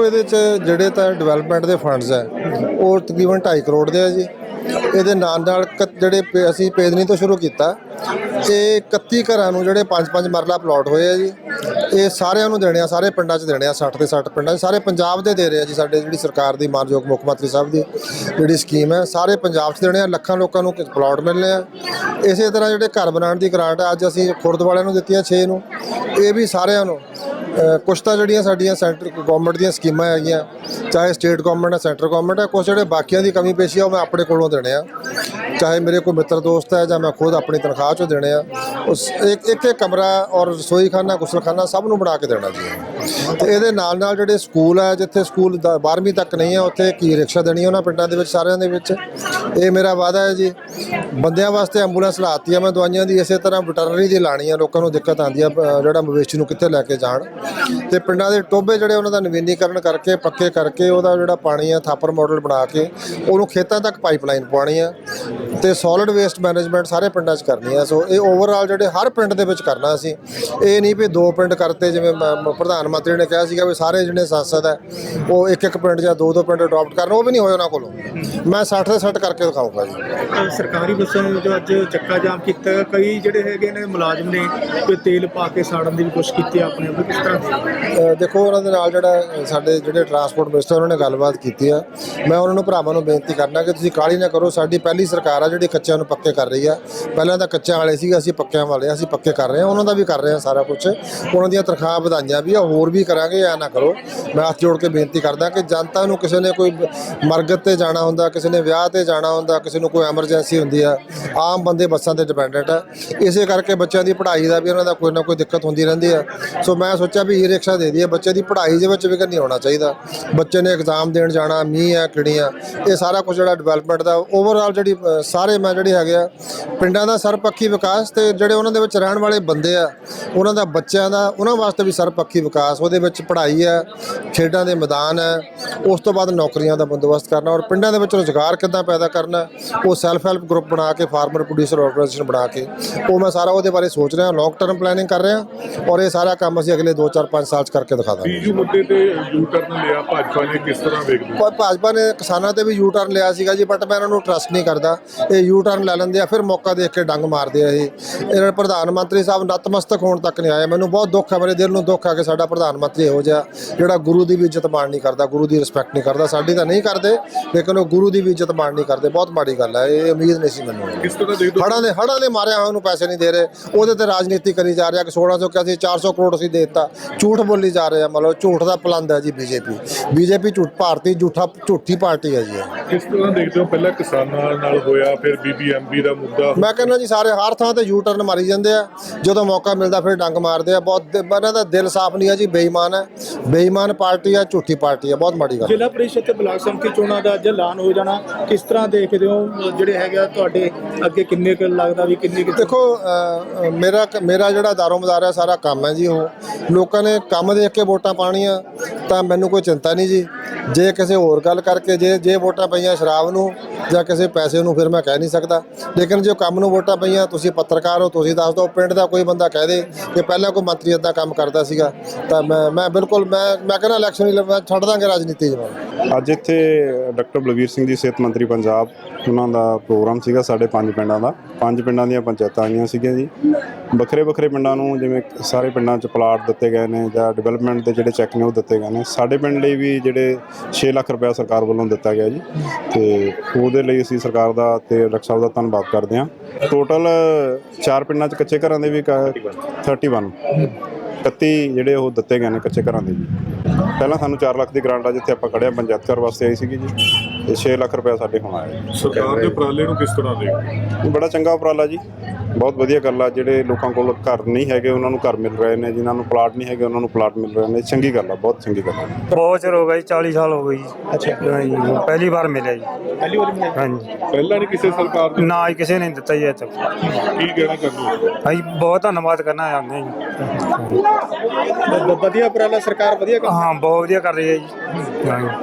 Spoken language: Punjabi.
ਦੇਖੋ ਇਹਦੇ ਚ ਜਿਹੜੇ ਤਾਂ ਡਿਵੈਲਪਮੈਂਟ ਦੇ ਫੰਡਸ ਹੈ ਉਹ ਤਕਰੀਬਨ 2.5 ਕਰੋੜ ਦੇ ਆ ਜੀ। ਇਹਦੇ ਨਾਲ ਨਾਲ ਕ- ਜਿਹੜੇ ਪੇ- ਅਸੀਂ ਪੇਦਨੀ ਤੋਂ ਸ਼ੁਰੂ ਕੀਤਾ ਇਹ 31 ਘਰਾਂ ਨੂੰ ਜਿਹੜੇ 5-5 ਮਰਲਾ ਪਲਾਟ ਹੋਏ ਆ ਜੀ। ਇਹ ਸਾਰਿਆਂ ਨੂੰ ਦੇਣੇ ਆ, ਸਾਰੇ ਪਿੰਡਾਂ 'ਚ ਦੇਣੇ ਆ 60 ਦੇ 60 ਪਿੰਡਾਂ 'ਚ। ਸਾਰੇ ਪੰਜਾਬ ਦੇ ਦੇ ਰਹੇ ਆ ਜੀ ਸਾਡੇ ਜਿਹੜੀ ਸਰਕਾਰ ਦੀ ਮਾਨਯੋਗ ਮੁੱਖ ਮੰਤਰੀ ਸਾਹਿਬ ਦੀ ਜਿਹੜੀ ਸਕੀਮ ਹੈ ਸਾਰੇ ਪੰਜਾਬ 'ਚ ਦੇਣੇ ਆ, ਲੱਖਾਂ ਲੋਕਾਂ ਨੂੰ ਪਲਾਟ ਮਿਲਨੇ ਆ। ਇਸੇ ਤਰ੍ਹਾਂ ਜਿਹੜੇ ਘਰ ਬਣਾਉਣ ਦੀ ਗ੍ਰਾਂਟ ਹੈ ਅੱਜ ਅਸੀਂ ਖੁਰਦ ਵਾਲਿਆਂ ਨੂੰ ਦਿੱਤੀਆਂ 6 ਨੂੰ। ਇਹ ਵੀ ਸਾਰਿਆਂ ਨੂੰ। ਕੁਛ ਤਾਂ ਜਿਹੜੀਆਂ ਸਾਡੀਆਂ ਸੈਂਟਰ ਗਵਰਨਮੈਂਟ ਦੀਆਂ ਸਕੀਮਾਂ ਹੈਗੀਆਂ, ਚਾਹੇ ਸਟੇਟ ਗਵਰਨਮੈਂਟ ਹੈ ਸੈਂਟਰ ਗਵਰਨਮੈਂਟ ਹੈ, ਕੁਛ ਜਿਹੜੇ ਬਾਕੀਆਂ ਦੀ ਕਮੀ ਪੇਸ਼ੀ ਆ, ਉਹ ਮੈਂ ਆਪਣੇ ਕੋਲੋਂ ਦੇਣੇ ਆ। ਚਾਹੇ ਮੇਰੇ ਕੋਈ ਮਿੱਤਰ ਦੋਸਤ ਹੈ ਜਾਂ ਮੈਂ ਖੁਦ ਆਪਣੀ ਤਨਖਾਹ ਚੋਂ ਦੇਣੇ ਆ, ਉਸ ਇੱਕ ਇੱਕ ਕਮਰਾ ਔਰ ਰਸੋਈ ਖਾਨਾ ਗੁਸਲਖਾਨਾ ਸਭ ਨੂੰ ਬਣਾ ਕੇ ਦੇਣਾ ਜੀ। ਤੇ ਇਹਦੇ ਨਾਲ ਨਾਲ ਜਿਹੜੇ ਸਕੂਲ ਹੈ, ਜਿੱਥੇ ਸਕੂਲ 12ਵੀਂ ਤੱਕ ਨਹੀਂ ਹੈ, ਉੱਥੇ ਕੀ ਰਿਕਸ਼ਾ ਦੇਣੀ ਉਹਨਾਂ ਪਿੰਡਾਂ ਦੇ ਵਿੱਚ, ਸਾਰਿਆਂ ਦੇ ਵਿੱਚ। ਇਹ ਮੇਰਾ ਵਾਅਦਾ ਹੈ ਜੀ। ਬੰਦਿਆਂ ਵਾਸਤੇ ਐਂਬੂਲੈਂਸ ਲਾਤੀ ਆ ਮੈਂ ਦਵਾਈਆਂ ਦੀ, ਇਸੇ ਤਰ੍ਹਾਂ ਵਟਰਨਰੀ ਦੀ ਲਾਣੀ ਆ, ਲੋਕਾਂ ਨੂੰ ਦਿੱਕਤ ਆਉਂਦੀ ਆ ਜਿਹੜਾ ਮਵੇਸ਼ੀ ਨੂੰ ਕਿੱਥੇ ਲੈ ਕੇ ਜਾਣ। ਤੇ ਪਿੰਡਾਂ ਦੇ ਟੋਬੇ ਜਿਹੜੇ ਉਹਨਾਂ ਦਾ ਨਵੀਨੀਕਰਨ ਕਰਕੇ, ਪੱਕੇ ਕਰਕੇ, ਉਹਦਾ ਜਿਹੜਾ ਪਾਣੀ ਆ, ਥਾਪਰ ਮਾਡਲ ਬਣਾ ਕੇ, ਉਹਨੂੰ ਖੇਤਾਂ ਤੱਕ ਪਾਈਪਲਾਈਨ ਪਵਾਉਣੀ ਆ। ਤੇ ਸੋਲਿਡ ਵੇਸਟ ਮੈਨੇਜਮੈਂਟ ਸਾਰੇ ਪਿੰਡਾਂ 'ਚ ਕਰਨੀ ਆ। ਸੋ ਇਹ ਓਵਰਆਲ ਜਿਹੜੇ ਹਰ ਪਿੰਡ ਦੇ ਵਿੱਚ ਕਰਨਾ ਅਸੀਂ ਇਹ ਨਹੀਂ ਵੀ ਦੋ ਪਿੰਡ ਕਰਤੇ ਜਿਵੇਂ ਪ੍ਰਧਾਨ ਮੰਤਰੀ ਨੇ ਕਿਹਾ ਸੀਗਾ ਵੀ ਸਾਰੇ ਜਿਹੜੇ ਸੰਸਦ ਹੈ ਉਹ ਇੱਕ ਇੱਕ ਪਿੰਡ ਜਾਂ ਦੋ ਦੋ ਪਿੰਡ ਅਡਾਪਟ ਕਰਨ ਉਹ ਵੀ ਨਹੀਂ ਹੋਇਆ ਉਹਨਾਂ ਕੋਲੋਂ। ਮੈਂ 60 ਦੇ 60 ਕਰਕੇ ਦਿਖਾਊਂਗਾ ਜੀ। ਸਰਕਾਰੀ ਬੱਸਾਂ ਨੂੰ ਜੋ ਅੱਜ ਚੱਕਾ ਜਾਮ ਕੀਤਾ ਕਈ ਜਿਹੜੇ ਹੈਗੇ ਨੇ ਮੁਲਾਜ਼ਮ ਨੇ ਕੋਈ ਤੇਲ ਪਾ ਕੇ ਸਾੜਨ ਦੀ ਵੀ ਕੋਸ਼ਿਸ਼ ਕੀਤੀ ਆਪਣੇ ਆਪ ਕਿਸ ਤਰ੍ਹਾਂ ਦੇਖੋ ਉਹਨਾਂ ਦੇ ਨਾਲ ਜਿਹੜਾ ਸਾਡੇ ਜਿਹੜੇ ਟਰਾਂਸਪੋਰਟ ਮਿਨਿਸਟਰ ਉਹਨਾਂ ਨੇ ਗੱਲਬਾਤ ਕੀਤੀ ਆ। ਮੈਂ ਉਹਨਾਂ ਨੂੰ ਭਰਾਵਾਂ ਨੂੰ ਬੇਨਤੀ ਕਰਨਾ ਕਿ ਤੁਸੀਂ ਕਾਹਲੀ ਨਾ ਕਰੋ ਸਾਡੀ ਪਹਿਲੀ ਸਰਕਾਰ ਆ ਜਿਹੜੀ ਕੱਚਿਆਂ ਨੂੰ ਪੱਕੇ ਕਰ ਰਹੀ ਆ। ਪਹਿਲਾਂ ਤਾਂ ਕੱਚਿਆਂ ਵਾਲੇ ਸੀਗੇ ਅਸੀਂ ਪੱਕਿਆਂ ਵਾਲੇ ਆ, ਅਸੀਂ ਪੱਕੇ ਕਰ ਰਹੇ ਹਾਂ ਉਹਨਾਂ ਦਾ ਵੀ ਕਰ ਰਹੇ ਹਾਂ ਸਾਰਾ ਕੁਝ ਉਹਨਾਂ ਦੀਆਂ ਤਨਖਾਹ ਵਧਾਈਆਂ ਵੀ ਆ ਹੋਰ ਵੀ ਕਰਾਂਗੇ ਐ ਨਾ ਕਰੋ। ਮੈਂ ਹੱਥ ਜੋੜ ਕੇ ਬੇਨਤੀ ਕਰਦਾ ਕਿ ਜਨਤਾ ਨੂੰ ਕਿਸੇ ਨੇ ਕੋਈ ਮਰਗਤ ਤੇ ਜਾਣਾ ਹੁੰਦਾ ਕਿਸੇ ਨੇ ਵਿਆਹ ਤੇ ਜਾਣਾ ਹੁੰਦਾ ਕਿਸੇ ਨੂੰ ਕੋਈ ਐਮਰਜੈਂਸੀ ਹੁੰਦੀ ਆ ਆਮ ਬੰਦੇ ਬੱਸਾਂ ਤੇ ਡਿਪੈਂਡੈਂਟ ਆ। ਇਸੇ ਕਰਕੇ ਬੱਚਿਆਂ ਦੀ ਪੜ੍ਹਾਈ ਦਾ ਵੀ ਉਹਨਾਂ ਦਾ ਕੋਈ ਨਾ ਕੋਈ ਦਿੱਕਤ ਹੁੰਦੀ ਰਹਿੰਦੀ ਆ। ਸੋ ਮੈਂ ਸੋਚਿਆ ਵੀ ਈ ਰਿਕਸ਼ਾ ਦੇ ਦਈਏ ਬੱਚੇ ਦੀ ਪੜ੍ਹਾਈ ਦੇ ਵਿੱਚ ਵਿਘਨ ਨਹੀਂ ਹੋਣਾ ਚਾਹੀਦਾ। ਬੱਚੇ ਨੇ ਐਗਜ਼ਾਮ ਦੇਣ ਜਾਣਾ ਮੀਂਹ ਆ ਕਿੜੀਆਂ ਇਹ ਸਾਰਾ ਕੁਝ ਜਿਹੜਾ ਡਿਵੈਲਪਮੈਂਟ ਦਾ ਓਵਰਆਲ ਜਿਹੜੀ ਸਾਰੇ ਮੈਂ ਜਿਹੜੇ ਹੈਗੇ ਆ ਪਿੰਡਾਂ ਦਾ ਸਰਪੱਖੀ ਵਿਕਾਸ ਤੇ ਜਿਹੜੇ ਉਹਨਾਂ ਦੇ ਵਿੱਚ ਰਹਿਣ ਵਾਲੇ ਬੰਦੇ ਆ ਉਹਨਾਂ ਦਾ ਬੱਚਿਆਂ ਦਾ ਉਹਨਾਂ ਵਾਸਤੇ ਵੀ ਸਰਪੱਖੀ ਵਿਕਾਸ ਉਹਦੇ ਵਿੱਚ ਪੜ੍ਹਾਈ ਹੈ ਖੇਡਾਂ ਦੇ ਮੈਦਾਨ ਹੈ ਉਸ ਤੋਂ ਬਾਅਦ ਨੌਕਰੀਆਂ ਦਾ ਬੰਦੋਬਸਤ ਕਰਨਾ ਔਰ ਪਿੰਡਾਂ ਦੇ ਵਿੱਚ ਰੁਜ਼ਗਾਰ ਕਿੱਦਾਂ ਪੈਦਾ ਕਰਨਾ ਉਹ ਸੈਲਫ ਹੈਲਪ ਗਰੁੱਪ ਬਣਾ ਕੇ ਫਾਰਮਰ ਪ੍ਰੋਡਿਊਸਰ ਆਰਗੇਨਾਈਜੇਸ਼ਨ ਬਣਾ ਕੇ ਉਹ ਮੈਂ ਸਾਰਾ ਉਹਦੇ ਬਾਰੇ ਸੋਚ ਰਿਹਾ ਲੌਂਗ ਟਰਮ ਪਲੈਨਿੰਗ ਕਰ ਰਿਹਾ ਔਰ ਇਹ ਸਾਰਾ ਕੰਮ ਅਸੀਂ ਅਗਲੇ 2 4 5 ਸਾਲ ਚ ਕਰਕੇ ਦਿਖਾ ਦਾਂਗੇ। ਬੀਜੂ ਮੁੱਦੇ ਤੇ ਯੂ ਟਰਨ ਲਿਆ ਭਾਜਪਾ ਨੇ ਕਿਸ ਤਰ੍ਹਾਂ ਵੇਖਦੇ ਭਾਜਪਾ ਨੇ ਕਿਸਾਨਾਂ ਤੇ ਵੀ ਯੂ ਟਰਨ ਲਿਆ ਸੀਗਾ ਜੀ ਬਟ ਮੈਂ ਇਹਨਾਂ ਨੂੰ ਟਰਸਟ ਨਹੀਂ ਕਰਦਾ। ਇਹ ਯੂ ਟਰਨ ਲੈ ਲੈਂਦੇ ਆ ਫਿਰ ਮੌਕਾ ਦੇਖ ਕੇ ਡੰਗ ਮਾਰਦੇ ਆ ਇਹ। ਇਹਨਾਂ ਪ੍ਰਧਾਨ ਮੰਤਰੀ ਸਾਹਿਬ ਨਤਮਸਤਕ ਹੋਣ ਤੱਕ ਨਹੀਂ ਆਏ। ਮੈਨੂੰ ਬਹੁਤ ਦੁੱਖ ਹੈ ਮੇਰੇ ਦਿਲ ਨੂੰ ਦੁੱਖ ਹੈ ਕਿ ਸਾਡਾ ਪ੍ਰਧਾਨ ਮੰਤਰੀ ਇਹੋ ਜਿਹਾ ਜਿਹੜਾ ਗੁਰੂ ਦੀ ਵੀ ਇੱਜ਼ਤ ਮਾਣ ਨਹੀਂ ਕਰਦਾ ਗੁਰੂ ਦੀ ਰਿਸਪੈਕਟ ਨਹੀਂ ਕਰਦਾ ਸਾਡੀ ਤਾਂ ਨਹੀਂ ਕਰਦੇ ਲੇਕਿਨ ਉਹ ਗੁਰੂ ਦੀ ਵੀ ਇੱਜ਼ਤ ਮਾਣ ਨਹੀਂ ਕਰਦੇ। ਬਹੁਤ ਮਾੜੀ ਗੱਲ ਹੈ ਇਹ ਉਮੀਦ ਨਹੀਂ ਸੀ ਮੈਨੂੰ। ਕਿਸ ਤਰ੍ਹਾਂ ਦੇਖਦੇ? ਹੜਾਂ ਦੇ ਹੜਾਂ ਦੇ ਮਾਰਿਆ ਹੋਇਆ ਨੂੰ ਪੈਸੇ ਨਹੀਂ ਦੇ ਰਹੇ। ਉਹਦੇ ਤੇ ਰਾਜਨੀਤੀ ਕਰੀ ਜਾ ਰਿਹਾ ਕਿ 1600 ਕਿਹਾ ਸੀ 400 ਕਰੋੜ ਅਸੀਂ ਦੇ ਦਿੱਤਾ। ਝੂਠ ਬੋਲੀ ਜਾ ਰਹੇ ਮਤਲਬ ਝੂਠ ਦਾ ਪਲੰਦ ਹੈ ਜੀ ਬੀਜੇਪੀ। ਬੀਜੇਪੀ ਝੂਠ ਭਾਰਤੀ ਝੂਠਾ ਝੂਠੀ ਪਾਰਟੀ ਹੈ ਜੀ। ਕਿਸ ਤਰ੍ਹਾਂ ਦੇਖਦੇ ਹੋ? ਪਹਿਲਾਂ ਕਿਸਾਨਾਂ ਨਾਲ ਹੋਇਆ ਫਿਰ ਬੀਬੀਐਮਬੀ ਦਾ ਮੁੱਦਾ। ਮੈਂ ਕਹਿੰਦਾ ਜੀ ਸਾਰੇ ਹਰ ਥਾਂ ਤੇ ਯੂ ਟਰਨ ਮਾਰੀ ਜਾਂਦੇ ਆ। ਜਦੋਂ ਮੌਕਾ ਮਿਲਦਾ ਫਿਰ ਡੰਗ ਮਾਰਦੇ ਆ। ਬਹੁਤ ਇਹਨਾਂ ਦਾ ਦਿਲ ਸਾਫ਼ ਨਹੀਂ ਹੈ ਜੀ ਬੇਈਮਾਨ ਹੈ। ਬੇਈਮਾਨ ਪਾਰਟੀ ਹੈ ਝੂਠੀ ਪਾਰਟੀ ਹੈ ਬਹੁਤ ਮਾੜੀ ਗੱਲ। ਹੈ। ਜ਼ਿਲ੍ਹਾ ਪਰਿਸ਼ਦ ਤੇ ਬਲਾਕ ਸੰਮਤੀ ਚੋਣਾਂ ਦਾ ਅੱਜ ਐਲਾਨ ਹੋ ਜਾਣਾ। ਕਿਸ ਤਰ੍ਹਾਂ ਦੇਖਦੇ ਹੋ ਜਿਹੜੇ ਹੈਗਾ ਤੁਹਾਡੇ ਅੱਗੇ ਕਿੰਨੇ ਕੁ ਲੱਗਦਾ ਵੀ ਕਿੰਨੇ ਕੁ ਦੇਖੋ ਮੇਰਾ ਮੇਰਾ ਜਿਹੜਾ ਦਾਰੋਮਦਾਰ ਹੈ ਸਾਰਾ ਕੰਮ ਹੈ ਜੀ ਉਹ। ਲੋਕਾਂ ਨੇ ਕੰਮ ਦੇਖ ਕੇ ਵੋਟਾਂ ਪਾਣੀਆਂ ਤਾਂ ਮੈਨੂੰ ਕੋਈ ਚਿੰਤਾ ਨਹੀਂ ਜੀ। ਜੇ ਕਿਸੇ ਹੋਰ ਗੱਲ ਕਰਕੇ ਜੇ ਜੇ ਵੋਟਾਂ ਪਈਆਂ ਸ਼ਰਾਬ ਨੂੰ ਜਾਂ ਕਿਸੇ ਪੈਸੇ ਨੂੰ, ਫਿਰ ਮੈਂ ਕਹਿ ਨਹੀਂ ਸਕਦਾ। ਲੇਕਿਨ ਜੇ ਕੰਮ ਨੂੰ ਵੋਟਾਂ ਪਈਆਂ, ਤੁਸੀਂ ਪੱਤਰਕਾਰ ਹੋ, ਤੁਸੀਂ ਦੱਸ ਦਿਓ, ਪਿੰਡ ਦਾ ਕੋਈ ਬੰਦਾ ਕਹਿ ਦੇ ਕਿ ਪਹਿਲਾਂ ਕੋਈ ਮੰਤਰੀ ਇਦਾਂ ਕੰਮ ਕਰਦਾ ਸੀਗਾ। ਤਾਂ ਮੈਂ ਮੈਂ ਬਿਲਕੁਲ, ਮੈਂ ਮੈਂ ਕਹਿੰਦਾ ਇਲੈਕਸ਼ਨ ਹੀ ਮੈਂ ਛੱਡ ਦਾਂਗੇ ਰਾਜਨੀਤੀ ਜਵਾਬ ਅੱਜ ਇੱਥੇ ਡਾਕਟਰ ਬਲਵੀਰ ਸਿੰਘ ਜੀ, ਸਿਹਤ ਮੰਤਰੀ ਪੰਜਾਬ, ਉਹਨਾਂ ਦਾ ਪ੍ਰੋਗਰਾਮ ਸੀਗਾ ਸਾਡੇ ਪੰਜ ਪਿੰਡਾਂ ਦਾ। ਪੰਜ ਪਿੰਡਾਂ ਦੀਆਂ ਪੰਚਾਇਤਾਂ ਆਈਆਂ ਸੀਗੀਆਂ ਜੀ। ਵੱਖਰੇ ਵੱਖਰੇ ਪਿੰਡਾਂ ਨੂੰ ਜਿਵੇਂ ਸਾਰੇ ਪਿੰਡਾਂ 'ਚ ਪਲਾਟ ਦਿੱਤੇ ਗਏ ਨੇ ਜਾਂ ਡਿਵੈਲਪਮੈਂਟ ਦੇ ਜਿਹੜੇ ਚੈੱਕ ਨੇ ਉਹ ਦਿੱਤੇ ਗਏ ਨੇ। ਸਾਡੇ ਪਿੰਡ ਲਈ ਵੀ ਜਿਹੜੇ 6 ਲੱਖ ਰੁਪਏ ਸਰਕਾਰ ਵੱਲੋਂ ਦਿੱਤਾ ਗਿਆ ਜੀ। ਤੇ ਉਹਦੇ ਲਈ ਅਸੀਂ ਸਰਕਾਰ ਦਾ ਤੇ ਡਾਕਟਰ ਸਾਹਿਬ ਦਾ ਧੰਨਵਾਦ ਕਰਦੇ ਹਾਂ। ਟੋਟਲ ਚਾਰ ਪਿੰਡਾਂ 'ਚ ਕੱਚੇ ਘਰਾਂ ਦੇ ਵੀ ਕ- 31 31 ਜਿਹੜੇ ਉਹ ਦਿੱਤੇ ਗਏ ਨੇ ਕੱਚੇ ਘਰਾਂ ਦੇ ਜੀ ਪਹਿਲਾਂ ਸਾਨੂੰ 4 ਲੱਖ ਦੀ ਗ੍ਰਾਂਟ ਆ, ਜਿੱਥੇ ਆਪਾਂ ਖੜਿਆ ਪੰਚਾਇਤ ਘਰ ਵਾਸਤੇ ਆਈ ਸੀਗੀ ਜੀ। ਤੇ 6 ਲੱਖ ਰੁਪਏ ਸਾਡੇ ਹੁਣ ਆਇਆ ਜੀ। ਸਰਕਾਰ ਦੇ ਉਪਰਾਲੇ ਨੂੰ ਕਿਸ ਤਰ੍ਹਾਂ ਦੇਖਦੇ ਇਹ ਬੜਾ ਚੰਗਾ ਉਪਰਾਲਾ ਜੀ। ਬਹੁਤ ਵਧੀਆ ਗੱਲ ਆ ਜਿਹੜੇ ਲੋਕਾਂ ਕੋਲ ਘਰ ਨਹੀਂ ਹੈਗੇ ਉਹਨਾਂ ਨੂੰ ਘਰ ਮਿਲ ਰਹੇ ਨੇ ਜਿਨ੍ਹਾਂ ਨੂੰ ਪਲਾਟ ਨਹੀਂ ਹੈਗੇ ਉਹਨਾਂ ਨੂੰ ਪਲਾਟ ਮਿਲ ਰਹੇ ਨੇ। ਚੰਗੀ ਗੱਲ ਆ ਬਹੁਤ ਚੰਗੀ ਗੱਲ ਆ ਬਹੁਤ ਚਿਰ ਹੋ ਗਿਆ ਜੀ 40 ਸਾਲ ਹੋ ਗਏ ਜੀ। ਅੱਛਾ। ਹਾਂਜੀ ਪਹਿਲੀ ਵਾਰ ਮਿਲਿਆ ਜੀ। ਪਹਿਲੀ ਵਾਰੀ ਮਿਲਿਆ? ਹਾਂਜੀ। ਪਹਿਲਾਂ ਨਹੀਂ ਕਿਸੇ ਸਰਕਾਰ ਨੇ? ਨਾ ਹੀ ਕਿਸੇ ਨੇ ਦਿੱਤਾ ਜੀ ਤੱਕ ਕੀ ਕਹਿਣਾ ਚਾਹੁੰਦੇ ਹੋ? ਅਸੀਂ ਬਹੁਤ ਧੰਨਵਾਦ ਕਰਨਾ ਹਾਂ ਜੀ। ਵ- ਵਧੀਆ ਉਪਰਾਲਾ ਸਰਕਾਰ ਵਧੀਆ ਕੰਮ ਹਾਂ ਬਹੁਤ ਵਧੀਆ ਕਰ ਰਹੀ ਹੈ ਜੀ। ਹਾਂਜੀ।